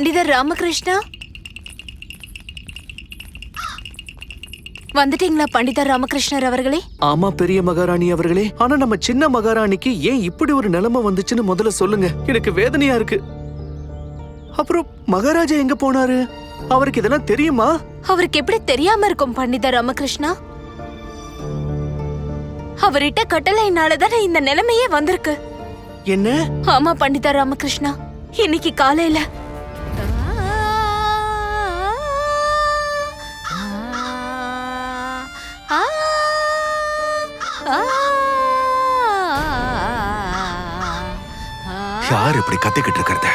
பண்டிதர் ராமகிருஷ்ணா? வந்துட்டீங்களா பண்டிதர் ராமகிருஷ்ணர் அவர்களே? ஆமா பெரிய மகாராணி அவர்களே. ஆனா நம்ம சின்ன மகாராணிக்கு ஏன் இப்படி ஒரு நிலைமை வந்துச்சுன்னு முதல்ல சொல்லுங்க. எனக்கு வேதனையா இருக்கு. அப்புறம் மகாராஜா எங்க போனாரு? அவருக்கு இதெல்லாம் தெரியுமா? அவருக்கு எப்படி தெரியாம இருக்கும் பண்டிதர் ராமகிருஷ்ணா? அவர்கிட்ட கட்டளையினால தானே இந்த நிலைமையே வந்திருக்கு. என்ன? ஆமா பண்டிதர் ராமகிருஷ்ணா. இன்னைக்கு காலையில யார் இப்படி கத்திக்கிட்டு இருக்கிறது?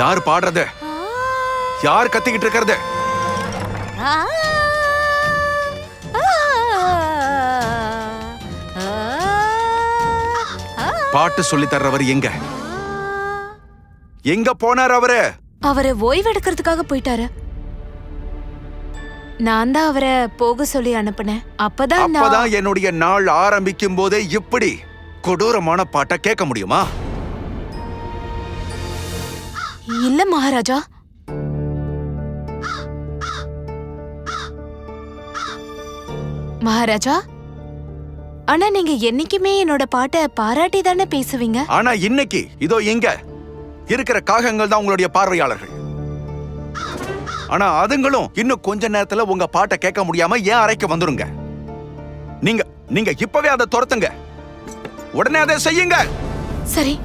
யார் பாடுறது? யார் கத்திக்கிட்டு இருக்கிறது? பாட்டு சொல்லி தர்றவர் எங்க? எங்க போனார் அவரு? அவரை ஓய்வெடுக்கிறதுக்காக போயிட்டாரு. நான் தான் அவரை போக சொல்லி அனுப்புனேன். அப்பதான் நான் அப்பதான் என்னுடைய நாள் ஆரம்பிக்கும் போதே இப்படி கொடூரமான பாட்டை கேட்க முடியுமா? இல்ல மகாராஜா. மகாராஜா ஆனா நீங்க என்னைக்குமே என்னோட பாட்டை பாராட்டி தானே பேசுவீங்க? ஆனா இன்னைக்கு இதோ இங்க இருக்கிற காகங்கள் தான் உங்களுடைய பார்வையாளர்கள். ஆனா அதுங்களும் இன்னும் கொஞ்ச நேரத்துல உங்க பாட்டை கேட்க முடியாம ஏன் அறைக்கு வந்துருங்க? நீங்க நீங்க இப்பவே அதை துரத்துங்க. உடனே அதை செய்யுங்க. சரி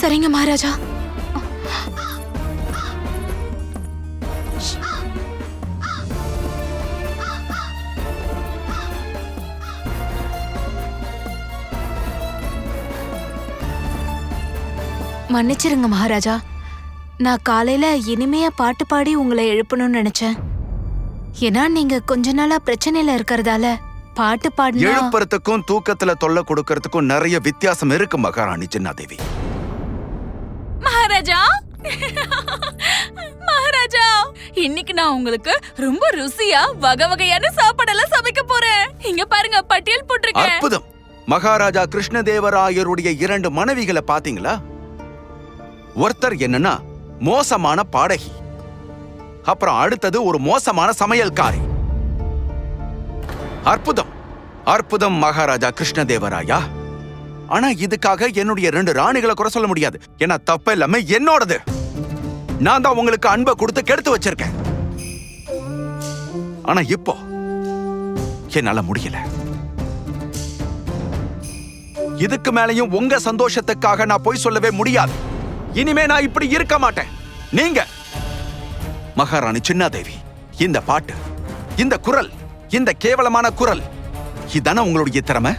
சரிங்க மகாராஜா. மன்னிச்சிருங்க மகாராஜா. நான் காலையில இனிமையா பாட்டு பாடி உங்களை எழுப்பணும்னு நினைச்சேன். ஏன்னா நீங்க கொஞ்ச நாளா பிரச்சனையில இருக்கிறதால பாட்டு பாடினா எழுப்புறதுக்கும் தூக்கத்துல தொல்லை கொடுக்கறதுக்கும் நிறைய வித்தியாசம் இருக்கு மகாராணி சின்னாதேவி. மகாராஜா! மகாராஜா! இன்னைக்கு நான் உங்களுக்கு ரொம்ப ருசியா வகை வகையான சாப்பாடெல்லாம் சமைக்க போறேன். இங்க பாருங்க பட்டியல் போட்டிருக்கேன். அற்புதம்! மகாராஜா கிருஷ்ணதேவராயருடைய இரண்டு மனைவிகளை பாத்தீங்களா ஒருத்தர் என்னன்னா மோசமான பாடகி. அப்புறம் அடுத்தது ஒரு மோசமான சமையல்காரி. அற்புதம்! அற்புதம் மகாராஜா கிருஷ்ணதேவராயா! ஆனா இதுக்காக என்னுடைய ரெண்டு ராணிகளை குறை சொல்ல முடியாது. ஏன்னா தப்ப எல்லாமே என்னோடது. நான் தான் உங்களுக்கு அன்பை கொடுத்து கெடுத்து வச்சிருக்கேன். ஆனா இப்போ என்னால முடியல. இதுக்கு மேலயும் உங்க சந்தோஷத்துக்காக நான் போய் சொல்லவே முடியாது. இனிமே நான் இப்படி இருக்க மாட்டேன். நீங்க. மகாராணி சின்னாதேவி இந்த பாட்டு இந்த குரல் இந்த கேவலமான குரல் இதான உங்களுடைய திறமை?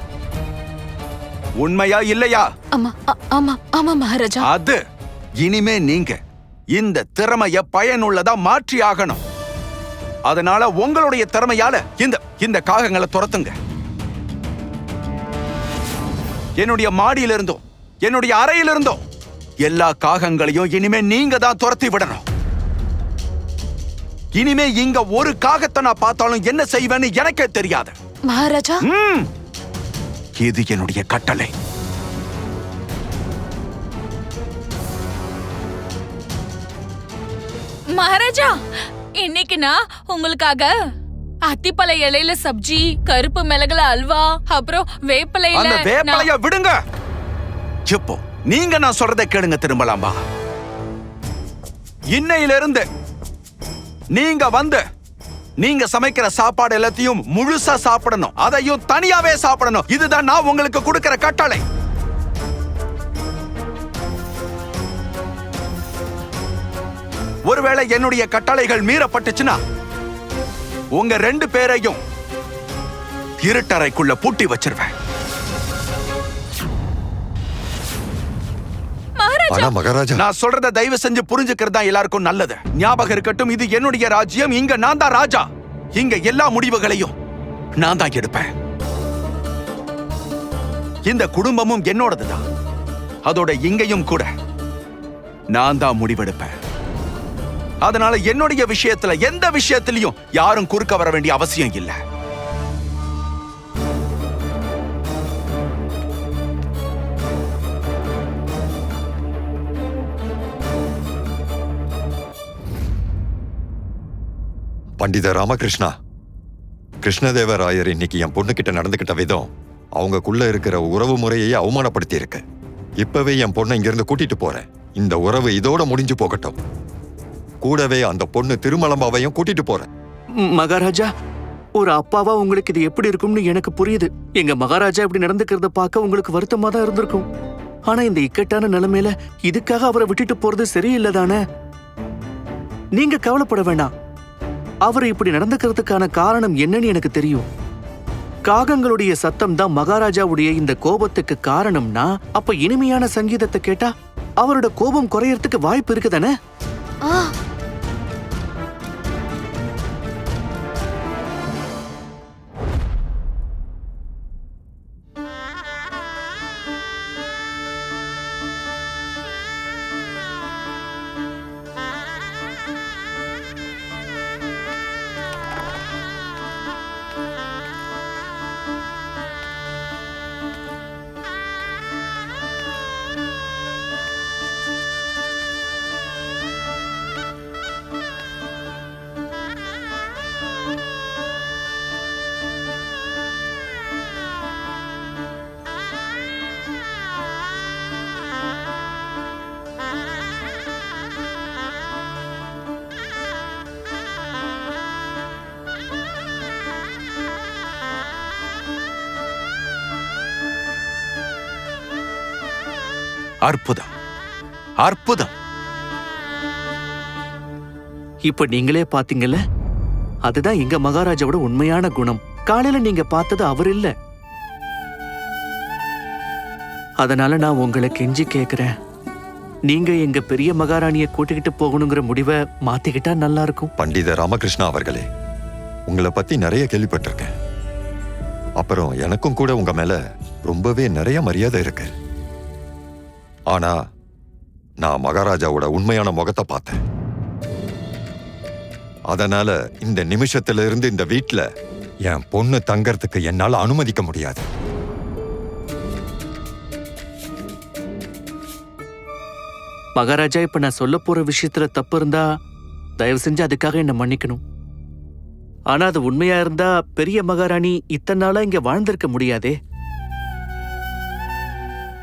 உண்மையா இல்லையா? ஆமா ஆமா ஆமா மகாராஜா. அது இனிமே நீங்க இந்த திறமைய பயனுள்ளதா மாற்றி ஆகணும். அதனால உங்களுடைய திறமையால இந்த இந்த காகங்களை துரத்துங்க. என்னுடைய மாடியில இருந்தோம் என்னுடைய அறையில எல்லா காகங்களையும் இனிமே நீங்க தான் துரத்தி விடணும். இனிமே இங்க ஒரு காகத்தை நான் பார்த்தாலும் என்ன செய்வேன்னு எனக்கே தெரியாது. மகாராஜா. இது என்னுடைய கட்டளை. மகாராஜா இன்னைக்கு நான் உங்களுக்காக அத்திப்பழ இலையில சப்ஜி கருப்பு மிளகுல அல்வா அப்புறம் வேப்பிலையில அந்த வேப்பலைய விடுங்க. இப்போ நீங்க நான் சொல்றதை கேளுங்க திரும்பலாம்பா இன்னையில இருந்து நீங்க வந்து நீங்க சமைக்கிற சாப்பாடு எல்லாத்தையும் முழுசா சாப்பிடணும். அதையும் தனியாவே சாப்பிடணும். இதுதான் நான் உங்களுக்கு கொடுக்கிற கட்டளை. ஒருவேளை என்னுடைய கட்டளைகள் மீறப்பட்டுச்சுன்னா உங்க ரெண்டு பேரையும் இருட்டறைக்குள்ள பூட்டி வச்சிருவேன். ஆனா மகாராஜா. நான் சொல்றத தயவு செஞ்சு புரிஞ்சுக்கிறது தான் எல்லாருக்கும் நல்லது. ஞாபகம் இருக்கட்டும் இது என்னுடைய ராஜ்யம் இங்க நான் தான் ராஜா. இங்க எல்லா முடிவுகளையும் நான் தான் எடுப்பேன். இந்த குடும்பமும் என்னோடதுதான். அதோட இங்கேயும் கூட நான் தான் முடிவெடுப்பேன். அதனால என்னுடைய விஷயத்துல எந்த விஷயத்திலையும் யாரும் குறுக்க வர வேண்டிய அவசியம் இல்லை. பண்டித ராமகிருஷ்ணா. கிருஷ்ணதேவராயர் இன்னைக்கு என் பொண்ணுகிட்ட நடந்துகிட்ட விதம் அவங்கக்குள்ள இருக்கிற உறவு முறையை அவமானப்படுத்தி இருக்கு இப்பவே என் பொண்ணை இங்கிருந்து கூட்டிட்டு போறேன். இந்த உறவு இதோட முடிஞ்சு போகட்டும். கூடவே அந்த பொண்ணு திருமலம்பாவையும் கூட்டிட்டு போறேன். ம், மகாராஜா ஒரு அப்பாவா உங்களுக்கு இது எப்படி இருக்கும்னு எனக்கு புரியுது. எங்க மகாராஜா இப்படி நடந்துக்கிறத பார்க்க உங்களுக்கு வருத்தமா தான் இருந்திருக்கும். ஆனா இந்த இக்கட்டான நிலைமையில இதுக்காக அவரை விட்டுட்டு போறது சரியில்லை தானே? நீங்க கவலைப்பட வேண்டாம் அவர் இப்படி நடந்துக்கிறதுக்கான காரணம் என்னன்னு எனக்கு தெரியும். காகங்களுடைய சத்தம் தான் மகாராஜாவுடைய இந்த கோபத்துக்கு காரணம்னா அப்ப இனிமையான சங்கீதத்தை கேட்டா அவரோட கோபம் குறையறதுக்கு வாய்ப்பு இருக்குதானே? அற்புதம். அற்புதம். இப்ப நீங்களே பாத்தீங்கல்ல அதுதான் எங்க மகாராஜாவோட உண்மையான குணம். காலையில நீங்க பார்த்தது அவர் இல்ல. அதனால நான் உங்களை கெஞ்சி கேக்குறேன். நீங்க எங்க பெரிய மகாராணிய கூட்டிக்கிட்டு போகணுங்கிற முடிவை மாத்திக்கிட்டா நல்லா இருக்கும் பண்டித ராமகிருஷ்ணா அவர்களே உங்களை பத்தி நிறைய கேள்விப்பட்டிருக்கேன். அப்புறம் எனக்கும் கூட உங்க மேல ரொம்பவே நிறைய மரியாதை இருக்கு. ஆனா நான் மகாராஜாவோட உண்மையான முகத்தை பார்த்தேன். அதனால இந்த நிமிஷத்துல இருந்து இந்த வீட்டுல என் பொண்ணு தங்கறதுக்கு என்னால அனுமதிக்க முடியாது. மகாராஜா இப்ப நான் சொல்ல போற விஷயத்துல தப்பு இருந்தா தயவு செஞ்சு அதுக்காக என்ன மன்னிக்கணும். ஆனா அது உண்மையா இருந்தா பெரிய மகாராணி இத்தனை நாளா இங்க வாழ்ந்திருக்க முடியாதே.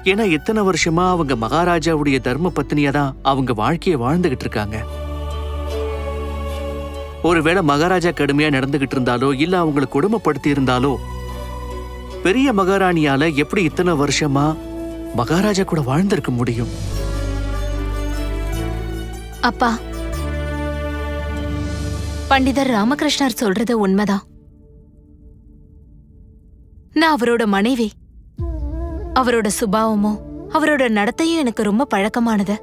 ஏன்னா இத்தனை வருஷமா அவங்க மகாராஜாவுடைய தர்ம பத்னியா தான் அவங்க வாழ்க்கையை வாழ்ந்துகிட்டு இருக்காங்க. ஒருவேளை மகாராஜா கடுமையா நடந்துகிட்டு இருந்தாலோ இல்ல அவங்களை கொடுமைப்படுத்தி இருந்தாலோ பெரிய மகாராணியால எப்படி இத்தனை வருஷமா மகாராஜா கூட வாழ்ந்திருக்க முடியும்? அப்பா பண்டிதர் ராமகிருஷ்ணர் சொல்றது உண்மைதான். நான் அவரோட மனைவி. அவரோட சுபாவமும் அவரோட நடத்தையும் எனக்கு ரொம்ப பழக்கமானது.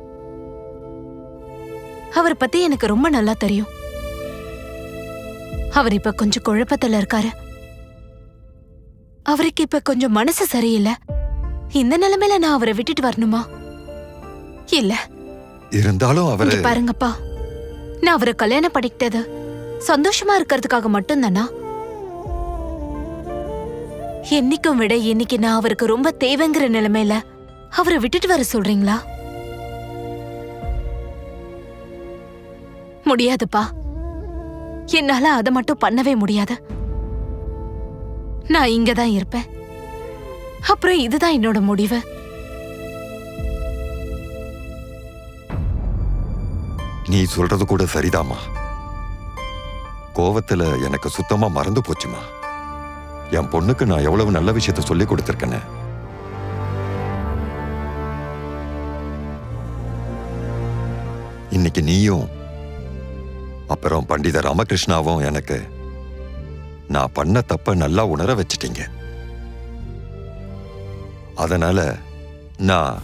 அவர் பத்தி எனக்கு ரொம்ப நல்லா தெரியும். அவர் இப்ப கொஞ்சம் குழப்பத்துல இருக்காரு. அவருக்கு இப்ப கொஞ்சம் மனசு சரியில்லை. இந்த நிலைமையில நான் அவரை விட்டுட்டு வரணுமா? இல்ல. இருந்தாலும் அவரு பாருங்கப்பா. நான் அவரை கல்யாணம் பண்ணிக்கிட்டது சந்தோஷமா இருக்கிறதுக்காக மட்டும்தானா? என்னைக்கும் விட இன்னைக்கு நான் அவருக்கு ரொம்ப தேவைங்கிற நிலைமையில அவரை விட்டுட்டு வர சொல்றீங்களா? முடியாதுப்பா. என்னால அதை மட்டும் பண்ணவே முடியாது. நான் இங்கதான் இருப்பேன். அப்புறம் இதுதான் என்னோட முடிவு. நீ சொல்றது கூட சரிதாம்மா. கோவத்துல எனக்கு சுத்தமா மறந்து போச்சுமா? என் பொண்ணுக்கு நான் எவ்வளவு நல்ல விஷயத்த சொல்லி கொடுத்திருக்கேன்னு இன்னைக்கு நீயும் அப்புறம் பண்டித ராமகிருஷ்ணாவும் எனக்கு நான் பண்ண தப்ப நல்லா உணர வச்சிட்டீங்க. அதனால நான்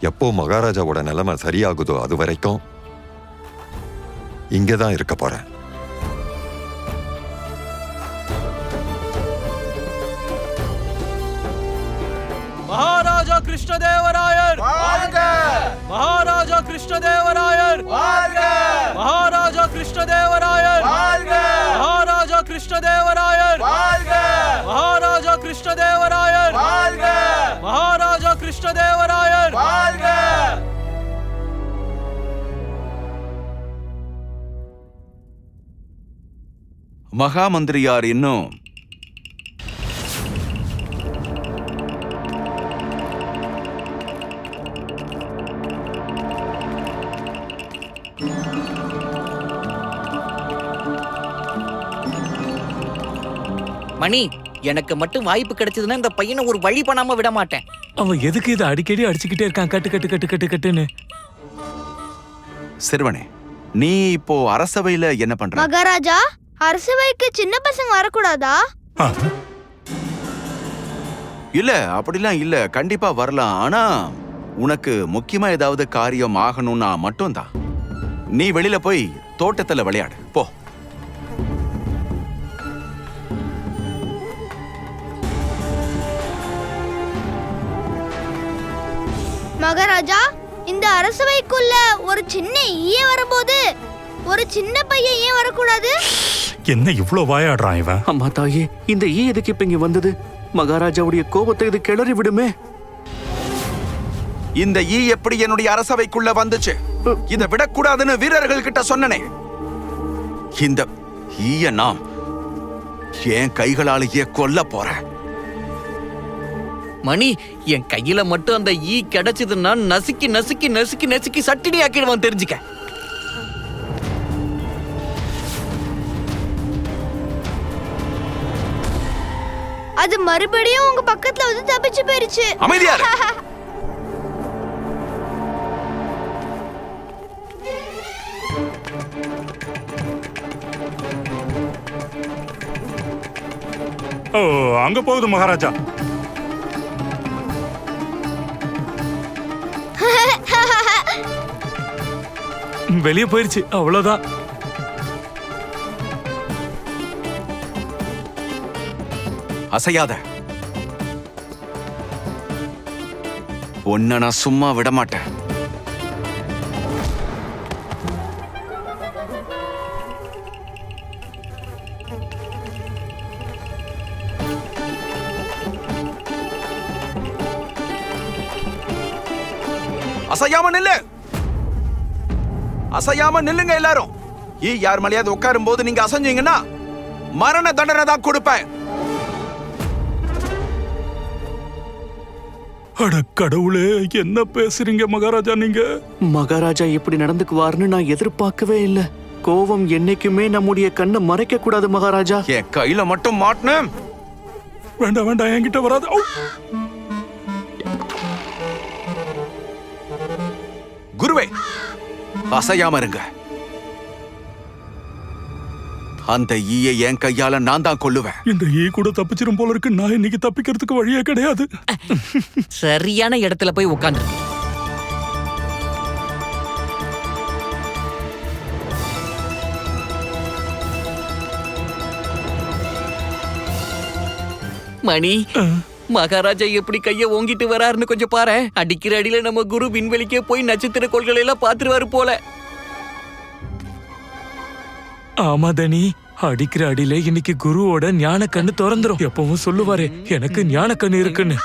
எப்போ மகாராஜாவோட நிலைமை சரியாகுதோ அது வரைக்கும் இங்கே தான் இருக்க போகிறேன் மகாராஜா கிருஷ்ணதேவராயர். மகாராஜா கிருஷ்ணதேவராயர். மகாராஜா கிருஷ்ணதேவராயர். மகாராஜா கிருஷ்ணதேவராயர். மகாராஜா கிருஷ்ணதேவராயர். மகா மந்திரியார் இன்னும் மணி எனக்கு மட்டும் வாய்ப்பு கிடைச்சதுன்னா இந்த பையனை ஒரு வழி பண்ணாம விட மாட்டேன். அவன் எதுக்கு இதை அடிக்கடி அடிச்சுக்கிட்டே இருக்கான்? கட்டு கட்டு கட்டு கட்டு கட்டுன்னு. சிறுவனே நீ இப்போ அரசவையில என்ன பண்ற? மகாராஜா அரசவைக்கு சின்ன பசங்க வரக்கூடாதா? இல்ல அப்படிலாம் இல்ல. கண்டிப்பா வரலாம். ஆனா உனக்கு முக்கியமா ஏதாவது காரியம் ஆகணும்னா மட்டும்தான். நீ வெளியில போய் தோட்டத்துல விளையாடு. போ. மகாராஜா இந்த அரசவைக்குள்ள ஒரு சின்ன ஈய வரும்போது ஒரு சின்ன பையன் ஏன் வரக்கூடாது? என்ன இவ்ளோ வாயாடுறான் இவன்? அம்மா தாயே இந்த ஈ எதுக்கு இப்ப இங்க வந்தது? மகாராஜாவுடைய கோபத்தை இது கிளறி விடுமே. இந்த ஈ எப்படி என்னுடைய அரசவைக்குள்ள வந்துச்சு? இத விடக்கூடாதுன்னு வீரர்கள் கிட்ட சொன்னனே. இந்த ஈய நாம் என் கைகளாலேயே கொல்ல போறேன்? மணி என் கையில மட்டும் அந்த ஈ கிடைச்சதுன்னா நசுக்கி நசுக்கி நசுக்கி நசுக்கி சட்டினி ஆக்கிடுவான் தெரிஞ்சுக்க. அது மறுபடியும் உங்க பக்கத்துல வந்து தப்பிச்சு போயிருச்சு. அமைதியா. ஓ அங்க போகுது மகாராஜா. வெளியே போயிருச்சு. அவ்வளவுதான். அசையாத. உன்னை நான் சும்மா விட மாட்டேன் அசையாம நில்லு. அசையாம நில்லுங்க எல்லாரும். ஈ யார் மலையாவது உட்காரும் போது நீங்க அசைஞ்சீங்கன்னா மரண தண்டனை தான் கொடுப்பேன். அட கடவுளே என்ன பேசுறீங்க மகாராஜா நீங்க? மகாராஜா இப்படி நடந்துக்குவார்னு நான் எதிர்பார்க்கவே இல்ல. கோபம் என்னைக்குமே நம்முடைய கண்ணை மறைக்க கூடாது மகாராஜா. என் கையில மட்டும் மாட்டினேன். வேண்டாம் வேண்டாம் என்கிட்ட வராது! குருவே அசையாம இருங்க. அந்த ஈயை என் கையால நான் தான் கொல்லுவேன். இந்த ஈ கூட தப்பிச்சிரும் போல இருக்கு. நான் இன்னைக்கு தப்பிக்கிறதுக்கு வழியே கிடையாது. சரியான இடத்துல போய் உட்காந்து மணி மகாராஜா எப்படி கைய ஓங்கிட்டு வராருன்னு கொஞ்சம் பாரு அடிக்கிற அடியில நம்ம குரு விண்வெளிக்கே போய் நட்சத்திர கோள்களை எல்லாம் பாத்துருவாரு போல. ஆமா தனி அடிக்கிற அடியில இன்னைக்கு குருவோட ஞான கண்ணு திறந்துரும். எப்பவும் சொல்லுவாரு எனக்கு ஞான கண்ணு இருக்குன்னு.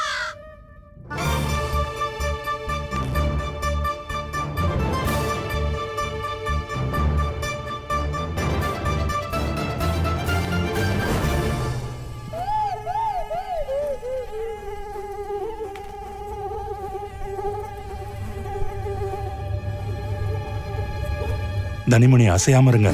தனிமணி அசையாம இருங்க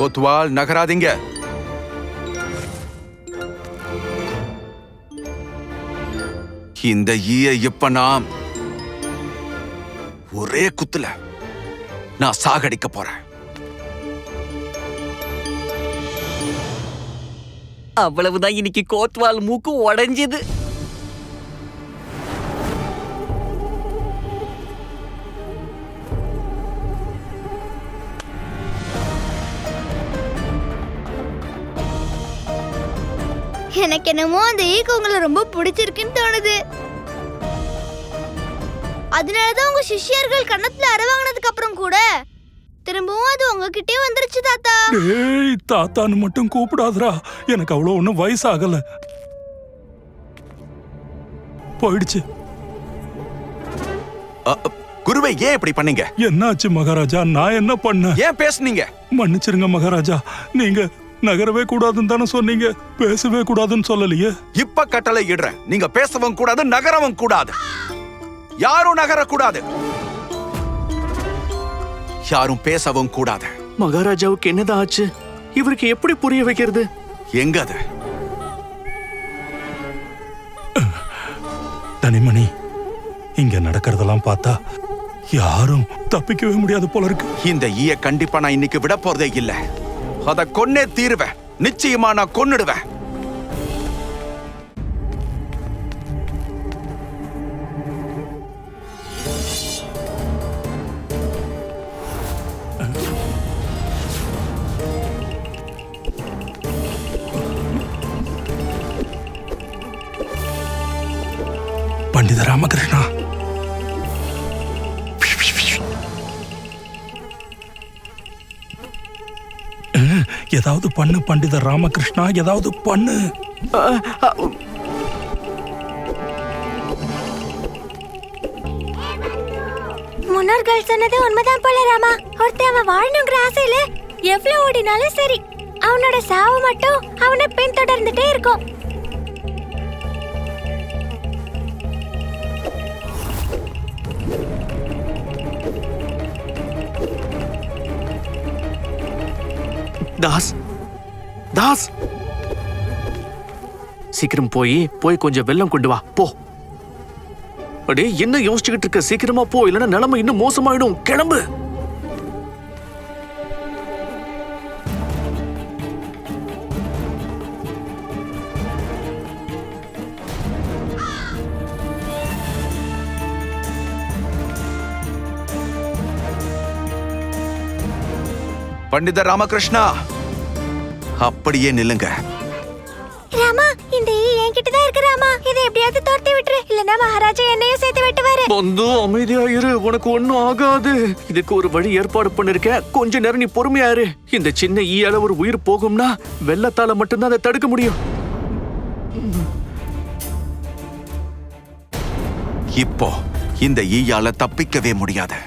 கொத்வால் நகராதீங்க. இந்த ஈய இப்ப நான் ஒரே குத்துல நான் சாகடிக்க போறேன். அவ்வளவுதான் இன்னைக்கு கோத்வால் மூக்கு உடைஞ்சது. எனக்கு என்னமோ அந்த ஈக்கு உங்களை ரொம்ப பிடிச்சிருக்குன்னு தோணுது. அதனாலதான் உங்க சிஷ்யர்கள் கன்னத்துல அறை வாங்கினதுக்கு அப்புறம் கூட திரும்பவும் அது உங்ககிட்டயே வந்துருச்சு தாத்தா. டேய் தாத்தான்னு மட்டும் கூப்பிடாதடா. எனக்கு அவ்வளோ ஒன்றும் வயசாகல. போயிடுச்சு. அ, அ, குருவே ஏன் இப்படி பண்ணீங்க? என்னாச்சு மகாராஜா? நான் என்ன பண்ணேன்? ஏன் பேசுனீங்க? மன்னிச்சிருங்க மகாராஜா. நீங்க நகரவே கூடாதுன்னு தானே சொன்னீங்க? பேசவே கூடாதுன்னு சொல்லலையே? இப்ப கட்டளை இடுறேன். நீங்க பேசவும் கூடாது நகரவும் கூடாது. யாரும் நகரக்கூடாது. யாரும் பேசவும் கூடாது. மகாராஜாவுக்கு என்னதான் ஆச்சு? இவருக்கு எப்படி புரிய வைக்கிறது? எங்க அது தனிமணி இங்க நடக்கிறதெல்லாம் பார்த்தா யாரும் தப்பிக்கவே முடியாது போல இருக்கு. இந்த ஈய கண்டிப்பா நான் இன்னைக்கு விட போறதே இல்ல. அத கொன்னே தீருவேன். நிச்சயமா நான் கொன்னுடுவேன். பண்டித ராமகிருஷ்ணா. ஏதாவது பண்ணு பண்டித ராமகிருஷ்ணா ஏதாவது பண்ணு. முன்னோர்கள் சொன்னது உண்மைதான் போல ராமா. ஒருத்தன் அவன் வாழணுங்கிற ஆசையில எவ்வளவு ஓடினாலும் சரி அவனோட சாவு மட்டும் அவனை பின்தொடர்ந்துட்டே இருக்கும். தாஸ் தாஸ். சீக்கிரம் போய் போய் கொஞ்சம் வெள்ளம் கொண்டு வா போ. அடே என்ன யோசிச்சுக்கிட்டு இருக்க? சீக்கிரமா போ இல்லைன்னா நிலைமை இன்னும் மோசமாயிடும். கிளம்பு. பண்டித ராமகிருஷ்ணா! அப்படியே நில்லுங்க. ராமா இந்த ஈ என்கிட்ட தான் இருக்கு ராமா. இதை எப்படியாவது துரத்தி விட்டுரு. இல்லனா மகாராஜா என்னையும் சேர்த்து விட்டுவாரு. பந்து அமைதியா இரு உனக்கு ஒண்ணும் ஆகாது. இதுக்கு ஒரு வழி ஏற்பாடு பண்ணிருக்கேன் கொஞ்ச நேரம் நீ பொறுமையா இரு இந்த சின்ன ஈயால ஒரு உயிர் போகும்னா வெள்ளத்தால மட்டும்தான் அதை தடுக்க முடியும். இப்போ இந்த ஈயால தப்பிக்கவே முடியாது.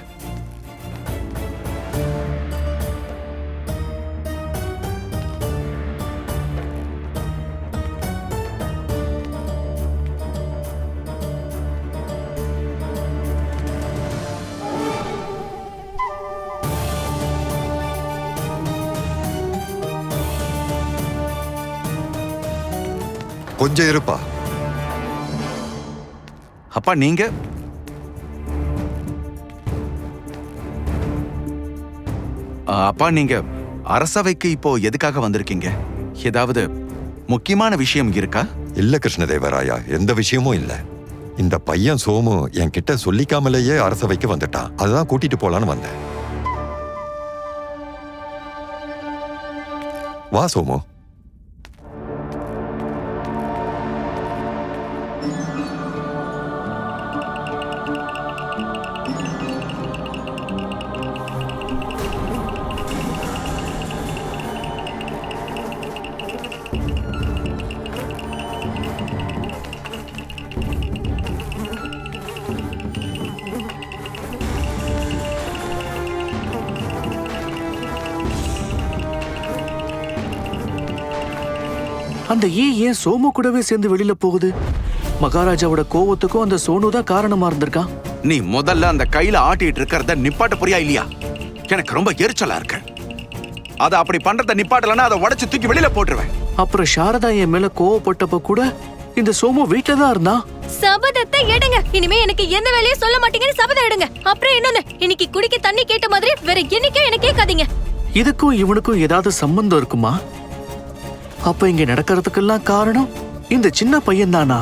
கொஞ்சம் இருப்பா. அப்பா நீங்க? அப்பா நீங்க அரசவைக்கு இப்போ எதுக்காக வந்திருக்கீங்க? ஏதாவது முக்கியமான விஷயம் இருக்கா? இல்ல கிருஷ்ணதேவராயா எந்த விஷயமும் இல்ல. இந்த பையன் சோமு என்கிட்ட சொல்லிக்காமலேயே அரசவைக்கு வந்துட்டான். அதுதான் கூட்டிட்டு போலான்னு வந்தேன். வா சோமு. அந்த ஈ ஏன் சோமு கூடவே சேர்ந்து வெளியில போகுது. மகாராஜாவோட கோவத்துக்கும் அந்த சோனு தான் காரணமா இருந்திருக்கான் நீ முதல்ல அந்த கையில ஆட்டிட்டு இருக்கிறத நிப்பாட்ட போறியா இல்லையா? எனக்கு ரொம்ப எரிச்சலா இருக்கு. அத அப்படி பண்றத நிப்பாட்டலன்னா அதை உடைச்சு தூக்கி வெளியில போட்டுருவேன். அப்புறம் சாரதா என் மேல கோவப்பட்டப்ப கூட இந்த சோமு வீட்ல தான் இருந்தான் சபதத்தை எடுங்க. இனிமே எனக்கு எந்த வேலையும் சொல்ல மாட்டீங்கன்னு சபதம் எடுங்க. அப்புறம் இன்னொன்னு இன்னைக்கு குடிக்க தண்ணி கேட்ட மாதிரி வேற என்னைக்கும் எனக்கு கேட்காதீங்க. இதுக்கும் இவனுக்கும் ஏதாவது சம்பந்தம் இருக்குமா? அப்ப இங்க நடக்கிறதுக்கெல்லாம் காரணம் இந்த சின்ன பையன் தானா